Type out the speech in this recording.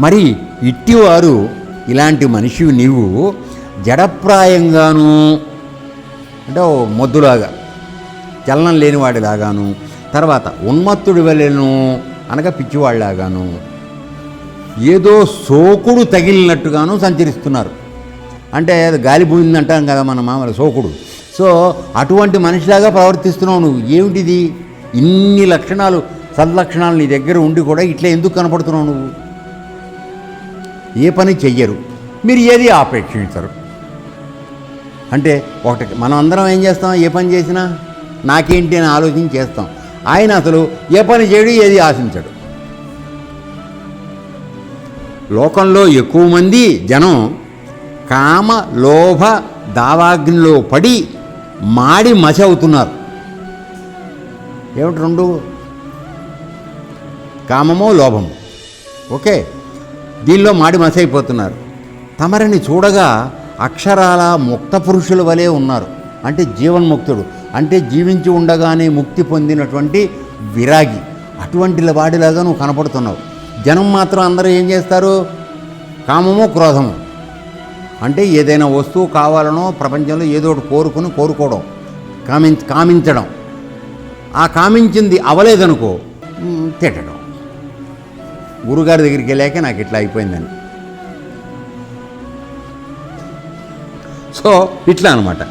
మరి ఇట్టివారు ఇలాంటి మనిషి నీవు జడప్రాయంగాను అంటే ఓ మొద్దులాగా చలనం లేనివాడిలాగాను తర్వాత ఉన్మత్తుడి వలెను అనగా పిచ్చివాళ్ళలాగాను ఏదో సోకుడు తగిలినట్టుగాను సంచరిస్తున్నారు. అంటే అది గాలి పోయిందంటాం కదా మన మామూలు సోకుడు. సో అటువంటి మనిషిలాగా ప్రవర్తిస్తున్నావు నువ్వు. ఏమిటిది? ఇన్ని లక్షణాలు సద్లక్షణాలు నీ దగ్గర ఉండి కూడా ఇట్లా ఎందుకు కనపడుతున్నావు నువ్వు? ఏ పని చెయ్యరు. మీరు ఏది ఆపేక్షించరు. అంటే ఒకటి మనం అందరం ఏం చేస్తాం? ఏ పని చేసినా నాకేంటి అని ఆలోచించి చేస్తాం. ఆయన అసలు ఏ పని చేయడు ఏది ఆశించడు. లోకంలో ఎక్కువ మంది జనం కామ లోభ దావాగ్నిలో పడి మాడి మసి అవుతున్నారు. ఏమిటి రెండు? కామమో లోభము. ఓకే. దీనిలో మాడి మసైపోతున్నారు తమరిని చూడగా అక్షరాల ముక్త పురుషుల వలె ఉన్నారు. అంటే జీవన్ముక్తుడు. అంటే జీవించి ఉండగానే ముక్తి పొందినటువంటి విరాగి. అటువంటి వాడిలాగా నువ్వు కనపడుతున్నావు. జనం మాత్రం అందరూ ఏం చేస్తారు? కామము క్రోధము. అంటే ఏదైనా వస్తువు కావాలనో ప్రపంచంలో ఏదో ఒకటి కోరుకుని కోరుకోవడం. కామించ కామించడం. ఆ కామించింది అవలేదనుకో తిట్టడం. గురుగారి దగ్గరికి వెళ్ళాక నాకు ఇట్లా అయిపోయిందని. సో ఇట్లా అనమాట